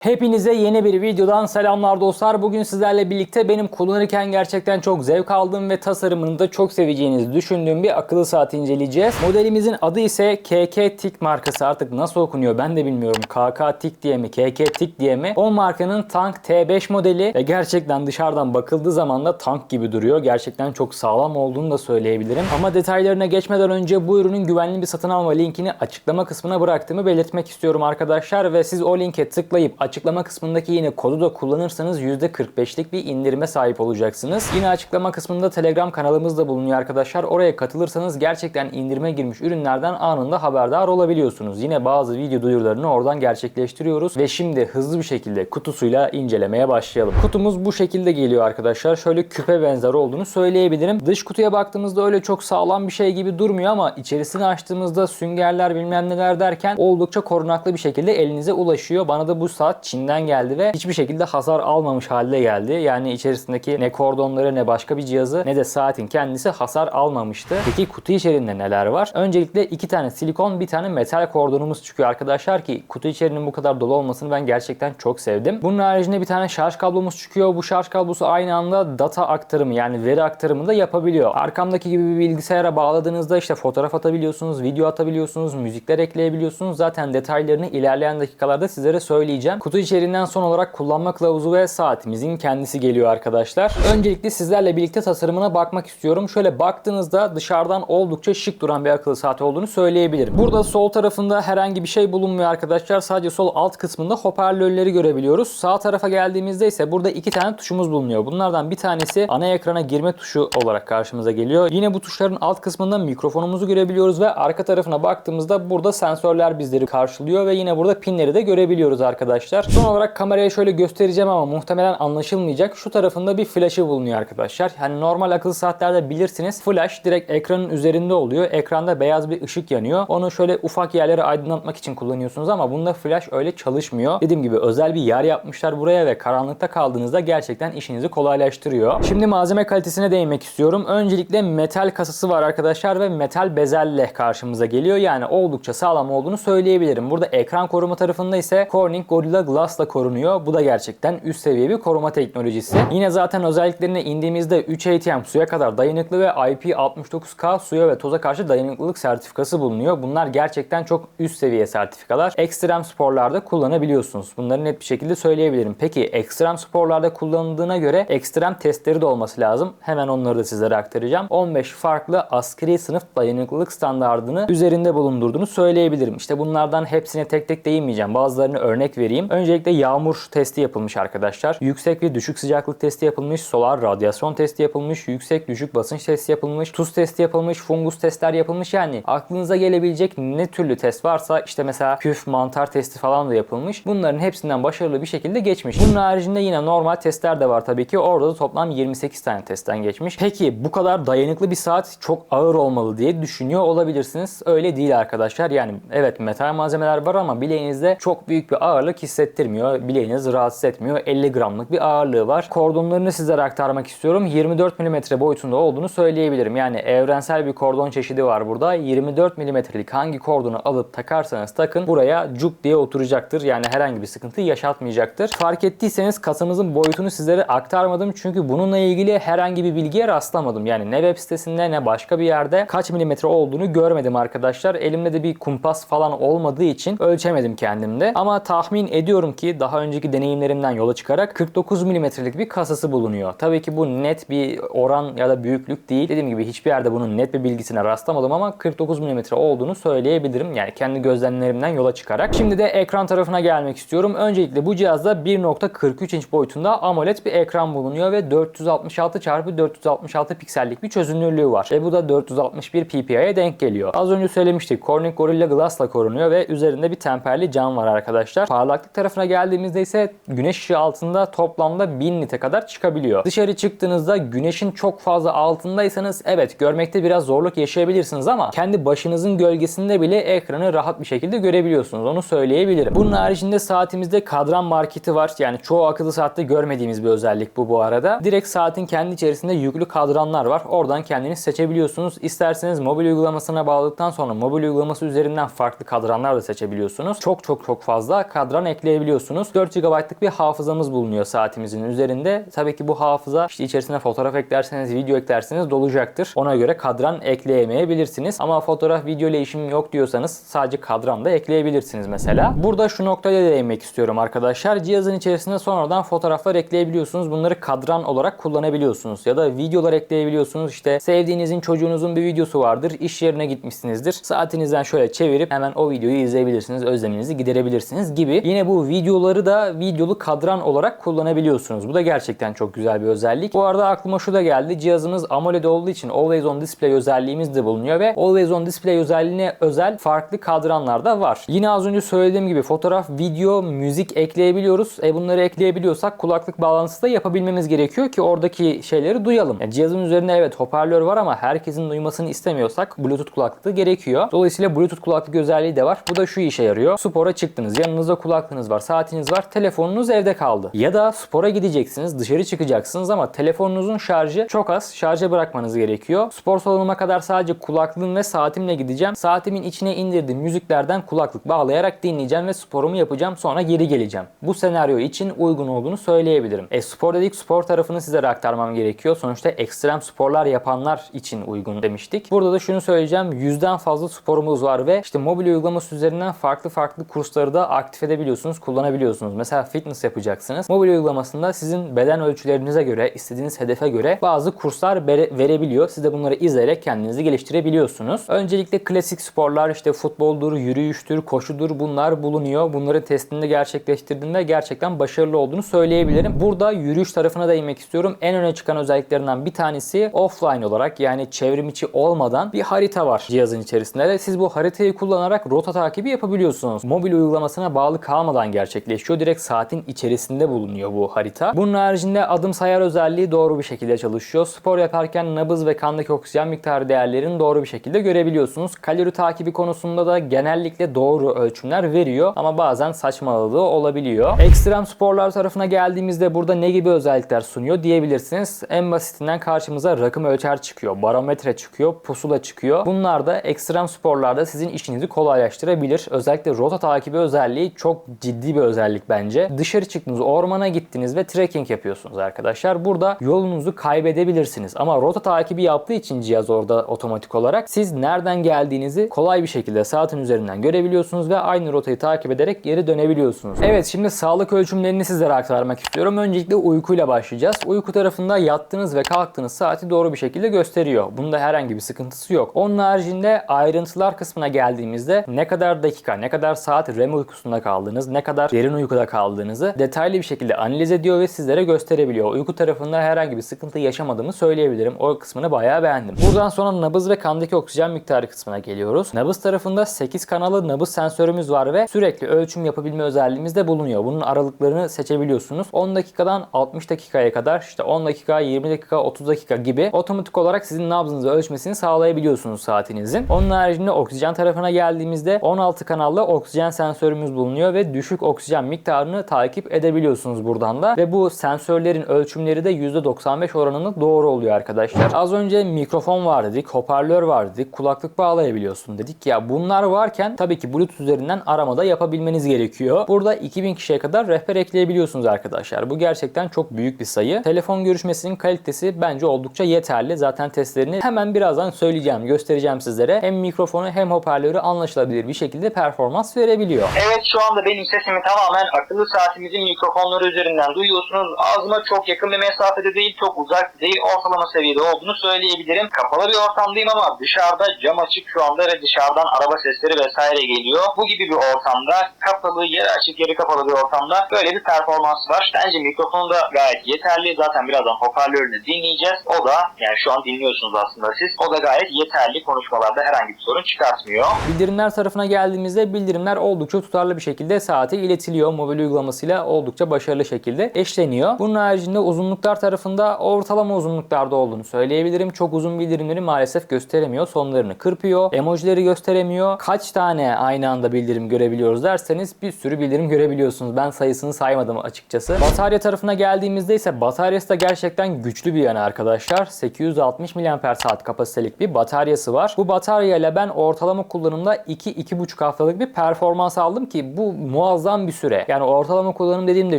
Hepinize yeni bir videodan selamlar dostlar. Bugün sizlerle birlikte benim kullanırken gerçekten çok zevk aldığım ve tasarımını da çok seveceğinizi düşündüğüm bir akıllı saat inceleyeceğiz. Modelimizin adı ise KK Tik markası. Artık nasıl okunuyor ben de bilmiyorum. KK Tik diye mi, KK Tik diye mi? O markanın Tank T5 modeli ve gerçekten dışarıdan bakıldığı zaman da tank gibi duruyor. Gerçekten çok sağlam olduğunu da söyleyebilirim. Ama detaylarına geçmeden önce bu ürünün güvenli bir satın alma linkini açıklama kısmına bıraktığımı belirtmek istiyorum arkadaşlar ve siz o linke tıklayıp açıklama kısmındaki yine kodu da kullanırsanız %45'lik bir indirime sahip olacaksınız. Yine açıklama kısmında Telegram kanalımız da bulunuyor arkadaşlar. Oraya katılırsanız gerçekten indirime girmiş ürünlerden anında haberdar olabiliyorsunuz. Yine bazı video duyurularını oradan gerçekleştiriyoruz ve şimdi hızlı bir şekilde kutusuyla incelemeye başlayalım. Kutumuz bu şekilde geliyor arkadaşlar. Şöyle küpe benzer olduğunu söyleyebilirim. Dış kutuya baktığımızda öyle çok sağlam bir şey gibi durmuyor ama içerisini açtığımızda süngerler bilmem neler derken oldukça korunaklı bir şekilde elinize ulaşıyor. Bana da bu saat Çin'den geldi ve hiçbir şekilde hasar almamış halde geldi. Yani içerisindeki ne kordonları ne başka bir cihazı ne de saatin kendisi hasar almamıştı. Peki kutu içerisinde neler var? Öncelikle iki tane silikon bir tane metal kordonumuz çıkıyor arkadaşlar ki kutu içeriğinin bu kadar dolu olmasını ben gerçekten çok sevdim. Bunun haricinde bir tane şarj kablomuz çıkıyor. Bu şarj kablosu aynı anda data aktarımı yani veri aktarımı da yapabiliyor. Arkamdaki gibi bir bilgisayara bağladığınızda işte fotoğraf atabiliyorsunuz, video atabiliyorsunuz, müzikler ekleyebiliyorsunuz. Zaten detaylarını ilerleyen dakikalarda sizlere söyleyeceğim. Kutu içeriğinden son olarak kullanma kılavuzu ve saatimizin kendisi geliyor arkadaşlar. Öncelikle sizlerle birlikte tasarımına bakmak istiyorum. Şöyle baktığınızda dışarıdan oldukça şık duran bir akıllı saat olduğunu söyleyebilirim. Burada sol tarafında herhangi bir şey bulunmuyor arkadaşlar. Sadece sol alt kısmında hoparlörleri görebiliyoruz. Sağ tarafa geldiğimizde ise burada iki tane tuşumuz bulunuyor. Bunlardan bir tanesi ana ekrana girme tuşu olarak karşımıza geliyor. Yine bu tuşların alt kısmında mikrofonumuzu görebiliyoruz ve arka tarafına baktığımızda burada sensörler bizleri karşılıyor ve yine burada pinleri de görebiliyoruz arkadaşlar. Son olarak kameraya şöyle göstereceğim ama muhtemelen anlaşılmayacak. Şu tarafında bir flaşı bulunuyor arkadaşlar. Hani normal akıllı saatlerde bilirsiniz flash direkt ekranın üzerinde oluyor. Ekranda beyaz bir ışık yanıyor. Onu şöyle ufak yerleri aydınlatmak için kullanıyorsunuz ama bunda flash öyle çalışmıyor. Dediğim gibi özel bir yer yapmışlar buraya ve karanlıkta kaldığınızda gerçekten işinizi kolaylaştırıyor. Şimdi malzeme kalitesine değinmek istiyorum. Öncelikle metal kasası var arkadaşlar ve metal bezelle karşımıza geliyor. Yani oldukça sağlam olduğunu söyleyebilirim. Burada ekran koruma tarafında ise Corning Gorilla Glass'la korunuyor. Bu da gerçekten üst seviye bir koruma teknolojisi. Yine zaten özelliklerine indiğimizde 3 ATM suya kadar dayanıklı ve IP69K suya ve toza karşı dayanıklılık sertifikası bulunuyor. Bunlar gerçekten çok üst seviye sertifikalar. Ekstrem sporlarda kullanabiliyorsunuz. Bunları net bir şekilde söyleyebilirim. Peki ekstrem sporlarda kullanıldığına göre ekstrem testleri de olması lazım. Hemen onları da sizlere aktaracağım. 15 farklı askeri sınıf dayanıklılık standardını üzerinde bulundurduğunu söyleyebilirim. İşte bunlardan hepsine tek tek değinmeyeceğim. Bazılarını örnek vereyim. Öncelikle yağmur testi yapılmış arkadaşlar. Yüksek ve düşük sıcaklık testi yapılmış. Solar radyasyon testi yapılmış. Yüksek düşük basınç testi yapılmış. Tuz testi yapılmış. Fungus testler yapılmış. Yani aklınıza gelebilecek ne türlü test varsa işte mesela küf, mantar testi falan da yapılmış. Bunların hepsinden başarılı bir şekilde geçmiş. Bunun haricinde yine normal testler de var tabii ki. Orada da toplam 28 tane testten geçmiş. Peki bu kadar dayanıklı bir saat çok ağır olmalı diye düşünüyor olabilirsiniz. Öyle değil arkadaşlar. Yani evet metal malzemeler var ama bileğinizde çok büyük bir ağırlık hissettirmiyor. Bileğiniz rahatsız etmiyor. 50 gramlık bir ağırlığı var. Kordonlarını sizlere aktarmak istiyorum. 24 mm boyutunda olduğunu söyleyebilirim. Yani evrensel bir kordon çeşidi var burada. 24 mm'lik hangi kordonu alıp takarsanız takın buraya cuk diye oturacaktır. Yani herhangi bir sıkıntı yaşatmayacaktır. Fark ettiyseniz kasamızın boyutunu sizlere aktarmadım. Çünkü bununla ilgili herhangi bir bilgiye rastlamadım. Yani ne web sitesinde ne başka bir yerde kaç milimetre olduğunu görmedim arkadaşlar. Elimde de bir kumpas falan olmadığı için ölçemedim kendimde. Ama tahmin ediyorum ki daha önceki deneyimlerimden yola çıkarak 49 milimetrelik bir kasası bulunuyor. Tabii ki bu net bir oran ya da büyüklük değil. Dediğim gibi hiçbir yerde bunun net bir bilgisine rastlamadım ama 49 milimetre olduğunu söyleyebilirim. Yani kendi gözlemlerimden yola çıkarak. Şimdi de ekran tarafına gelmek istiyorum. Öncelikle bu cihazda 1.43 inç boyutunda AMOLED bir ekran bulunuyor ve 466 x 466 piksellik bir çözünürlüğü var. Ve bu da 461 ppi'ye denk geliyor. Az önce söylemiştik Corning Gorilla Glass'la korunuyor ve üzerinde bir temperli cam var arkadaşlar. Parlaklık tarafına geldiğimizde ise güneş ışığı altında toplamda 1000 nite kadar çıkabiliyor. Dışarı çıktığınızda güneşin çok fazla altındaysanız evet görmekte biraz zorluk yaşayabilirsiniz ama kendi başınızın gölgesinde bile ekranı rahat bir şekilde görebiliyorsunuz. Onu söyleyebilirim. Bunun haricinde saatimizde kadran marketi var. Yani çoğu akıllı saatte görmediğimiz bir özellik bu bu arada. Direkt saatin kendi içerisinde yüklü kadranlar var. Oradan kendiniz seçebiliyorsunuz. İsterseniz mobil uygulamasına bağladıktan sonra mobil uygulaması üzerinden farklı kadranlar da seçebiliyorsunuz. Çok çok çok fazla kadran ekleyebiliyorsunuz ekleyebiliyorsunuz. 4 GB'lık bir hafızamız bulunuyor saatimizin üzerinde. Tabii ki bu hafıza işte içerisine fotoğraf eklerseniz, video eklerseniz dolacaktır. Ona göre kadran ekleyemeyebilirsiniz. Ama fotoğraf, video ile işim yok diyorsanız sadece kadran da ekleyebilirsiniz mesela. Burada şu noktaya değinmek istiyorum arkadaşlar. Cihazın içerisine sonradan fotoğraflar ekleyebiliyorsunuz. Bunları kadran olarak kullanabiliyorsunuz. Ya da videolar ekleyebiliyorsunuz. İşte sevdiğinizin çocuğunuzun bir videosu vardır. İş yerine gitmişsinizdir. Saatinizden şöyle çevirip hemen o videoyu izleyebilirsiniz. Özleminizi giderebilirsiniz gibi. Yine bu videoları da videolu kadran olarak kullanabiliyorsunuz. Bu da gerçekten çok güzel bir özellik. Bu arada aklıma şu da geldi. Cihazımız AMOLED olduğu için Always On Display özelliğimiz de bulunuyor ve Always On Display özelliğine özel farklı kadranlar da var. Yine az önce söylediğim gibi fotoğraf, video, müzik ekleyebiliyoruz. E bunları ekleyebiliyorsak kulaklık bağlantısı da yapabilmemiz gerekiyor ki oradaki şeyleri duyalım. Yani cihazın üzerinde evet hoparlör var ama herkesin duymasını istemiyorsak Bluetooth kulaklığı gerekiyor. Dolayısıyla Bluetooth kulaklık özelliği de var. Bu da şu işe yarıyor. Spora çıktınız. Yanınızda kulaklığınız var. Saatiniz var. Telefonunuz evde kaldı. Ya da spora gideceksiniz. Dışarı çıkacaksınız ama telefonunuzun şarjı çok az. Şarja bırakmanız gerekiyor. Spor salonuma kadar sadece kulaklığım ve saatimle gideceğim. Saatimin içine indirdiğim müziklerden kulaklık bağlayarak dinleyeceğim ve sporumu yapacağım. Sonra geri geleceğim. Bu senaryo için uygun olduğunu söyleyebilirim. E spor dedik spor tarafını sizlere aktarmam gerekiyor. Sonuçta ekstrem sporlar yapanlar için uygun demiştik. Burada da şunu söyleyeceğim. Yüzden fazla sporumuz var ve işte mobil uygulaması üzerinden farklı farklı kursları da aktif edebiliyorsunuz, kullanabiliyorsunuz. Mesela fitness yapacaksınız. Mobil uygulamasında sizin beden ölçülerinize göre, istediğiniz hedefe göre bazı kurslar vere- verebiliyor. Siz de bunları izleyerek kendinizi geliştirebiliyorsunuz. Öncelikle klasik sporlar işte futboldur, yürüyüştür, koşudur bunlar bulunuyor. Bunları testinde gerçekleştirdiğinde gerçekten başarılı olduğunu söyleyebilirim. Burada yürüyüş tarafına değinmek istiyorum. En öne çıkan özelliklerinden bir tanesi offline olarak yani çevrim içi olmadan bir harita var cihazın içerisinde siz bu haritayı kullanarak rota takibi yapabiliyorsunuz. Mobil uygulamasına bağlı kalmadan gerçekleşiyor. Direkt saatin içerisinde bulunuyor bu harita. Bunun haricinde adım sayar özelliği doğru bir şekilde çalışıyor. Spor yaparken nabız ve kandaki oksijen miktarı değerlerini doğru bir şekilde görebiliyorsunuz. Kalori takibi konusunda da genellikle doğru ölçümler veriyor ama bazen saçmaladığı olabiliyor. Ekstrem sporlar tarafına geldiğimizde burada ne gibi özellikler sunuyor diyebilirsiniz. En basitinden karşımıza rakım ölçer çıkıyor, barometre çıkıyor, pusula çıkıyor. Bunlar da ekstrem sporlarda sizin işinizi kolaylaştırabilir. Özellikle rota takibi özelliği çok ciddi bir özellik bence. Dışarı çıktınız, ormana gittiniz ve trekking yapıyorsunuz arkadaşlar. Burada yolunuzu kaybedebilirsiniz. Ama rota takibi yaptığı için cihaz orada otomatik olarak siz nereden geldiğinizi kolay bir şekilde saatin üzerinden görebiliyorsunuz ve aynı rotayı takip ederek geri dönebiliyorsunuz. Evet şimdi sağlık ölçümlerini sizlere aktarmak istiyorum. Öncelikle uykuyla başlayacağız. Uyku tarafında yattığınız ve kalktığınız saati doğru bir şekilde gösteriyor. Bunda herhangi bir sıkıntısı yok. Onun haricinde ayrıntılar kısmına geldiğimizde ne kadar dakika, ne kadar saat REM uykusunda kaldığınız, ne kadar derin uykuda kaldığınızı detaylı bir şekilde analiz ediyor ve sizlere gösterebiliyor. Uyku tarafında herhangi bir sıkıntı yaşamadığımı söyleyebilirim. O kısmını bayağı beğendim. Buradan sonra nabız ve kandaki oksijen miktarı kısmına geliyoruz. Nabız tarafında 8 kanalı nabız sensörümüz var ve sürekli ölçüm yapabilme özelliğimiz de bulunuyor. Bunun aralıklarını seçebiliyorsunuz. 10 dakikadan 60 dakikaya kadar işte 10 dakika, 20 dakika, 30 dakika gibi otomatik olarak sizin nabzınızı ölçmesini sağlayabiliyorsunuz saatinizin. Onun haricinde oksijen tarafına geldiğimizde 16 kanallı oksijen sensörümüz bulunuyor ve düşük oksijen miktarını takip edebiliyorsunuz buradan da. Ve bu sensörlerin ölçümleri de %95 oranında doğru oluyor arkadaşlar. Az önce mikrofon var dedik, hoparlör var dedik, kulaklık bağlayabiliyorsun dedik. Ya bunlar varken tabii ki Bluetooth üzerinden aramada yapabilmeniz gerekiyor. Burada 2000 kişiye kadar rehber ekleyebiliyorsunuz arkadaşlar. Bu gerçekten çok büyük bir sayı. Telefon görüşmesinin kalitesi bence oldukça yeterli. Zaten testlerini hemen birazdan söyleyeceğim, göstereceğim sizlere. Hem mikrofonu hem hoparlörü anlaşılabilir bir şekilde performans verebiliyor. Evet şu anda benim sesimi tamamen akıllı saatimizin mikrofonları üzerinden duyuyorsunuz. Ağzıma çok yakın bir mesafede değil, çok uzak değil, ortalama seviyede olduğunu söyleyebilirim. Kapalı bir ortamdayım ama dışarıda cam açık şu anda ve dışarıdan araba sesleri vesaire geliyor. Bu gibi bir ortamda kapalı, yarı açık, yarı kapalı bir ortamda böyle bir performans var. Bence mikrofonu da gayet yeterli. Zaten birazdan hoparlörünü dinleyeceğiz. O da yani şu an dinliyorsunuz aslında siz. O da gayet yeterli. Konuşmalarda herhangi bir sorun çıkartmıyor. Bildirimler tarafına geldiğimizde bildirimler oldukça tutarlı bir şekilde saate iletiliyor. Mobil uygulamasıyla oldukça başarılı şekilde eşleniyor. Bunun haricinde uzunluklar tarafında ortalama uzunluklarda olduğunu söyleyebilirim. Çok uzun bildirimleri maalesef gösteremiyor. Sonlarını kırpıyor. Emojileri gösteremiyor. Kaç tane aynı anda bildirim görebiliyoruz derseniz bir sürü bildirim görebiliyorsunuz. Ben sayısını saymadım açıkçası. Batarya tarafına geldiğimizde ise bataryası da gerçekten güçlü bir yana arkadaşlar. 860 mAh kapasitelik bir bataryası var. Bu batarya ile ben ortalama kullanımda 2-2,5 haftalık bir performans aldım ki bu muazzam bir süre. Yani ortalama kullanım dediğimde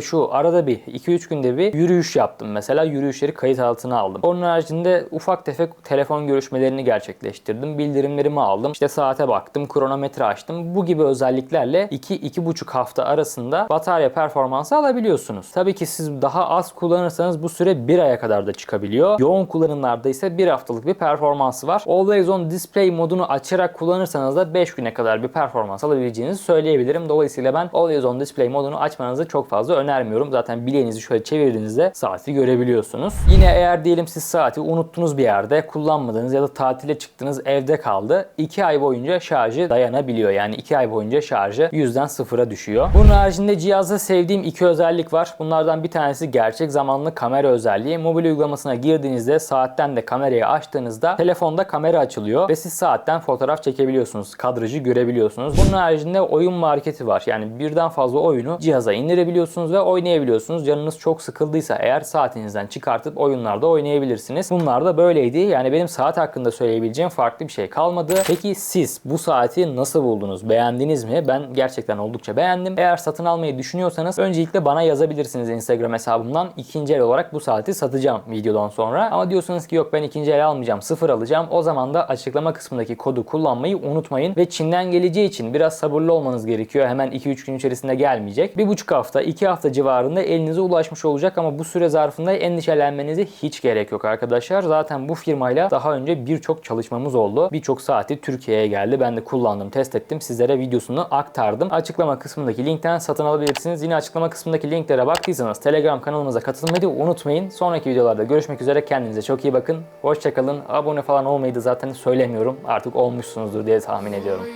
şu arada bir 2-3 günde bir yürüyüş yaptım. Mesela yürüyüşleri kayıt altına aldım. Onun haricinde ufak tefek telefon görüşmelerini gerçekleştirdim. Bildirimlerimi aldım. İşte saate baktım, kronometre açtım. Bu gibi özelliklerle 2-2,5 hafta arasında batarya performansı alabiliyorsunuz. Tabii ki siz daha az kullanırsanız bu süre 1 aya kadar da çıkabiliyor. Yoğun kullanımlarda ise 1 haftalık bir performansı var. Always on display modunu açarak kullanırsanız da 5 güne kadar bir performans alabileceğinizi söyleyebilirim. Dolayısıyla ben Always on display modunu açmanızı çok fazla önermiyorum. Zaten bileğinizi şöyle çevirdiğinizde saati görebiliyorsunuz. Yine eğer diyelim siz saati unuttunuz bir yerde, kullanmadınız ya da tatile çıktınız evde kaldı. 2 ay boyunca şarjı dayanabiliyor. Yani 2 ay boyunca şarjı yüzden sıfıra düşüyor. Bunun haricinde cihazda sevdiğim iki özellik var. Bunlardan bir tanesi gerçek zamanlı kamera özelliği. Mobil uygulamasına girdiğinizde saatten de kamerayı açtığınızda telefonda kamera açılıyor ve siz saatten fotoğraf çekebiliyorsunuz. Kadrajı görebiliyorsunuz. Bunun haricinde oyun marketi var. Yani birden fazla oyunu cihaza indirebiliyorsunuz ve oynayabiliyorsunuz. Canınız çok sıkıldıysa eğer saatinizden çıkartıp oyunlarda oynayabilirsiniz. Bunlar da böyleydi. Yani benim saat hakkında söyleyebileceğim farklı bir şey kalmadı. Peki siz bu saati nasıl buldunuz? Beğendiniz mi? Ben gerçekten oldukça beğendim. Eğer satın almayı düşünüyorsanız öncelikle bana yazabilirsiniz Instagram hesabımdan. İkinci el olarak bu saati satacağım videodan sonra. Ama diyorsanız ki yok ben ikinci el almayacağım, sıfır alacağım. O zaman da açıklama kısmındaki kodu kullanmayı unutmayın. Ve Çin'den geleceği için biraz sabırlı olmanız gerekiyor. Hemen 2-3 gün içerisinde gelmeyecek. Bir buçuk hafta, iki hafta civarında elinize ulaşmış olacak ama bu süre zarfında endişelenmenize hiç gerek yok arkadaşlar. Zaten bu firmayla daha önce birçok çalışmamız oldu. Birçok saati Türkiye'ye geldi. Ben de kullandım, test ettim. Sizlere videosunu aktardım. Açıklama kısmındaki linkten satın alabilirsiniz. Yine açıklama kısmındaki linklere baktıysanız Telegram kanalımıza katılmayı unutmayın. Sonraki videolarda görüşmek üzere. Kendinize çok iyi bakın. Hoşçakalın. Abone falan olmayı da zaten söylemiyorum. Artık olmuşsunuzdur diye tahmin ediyorum.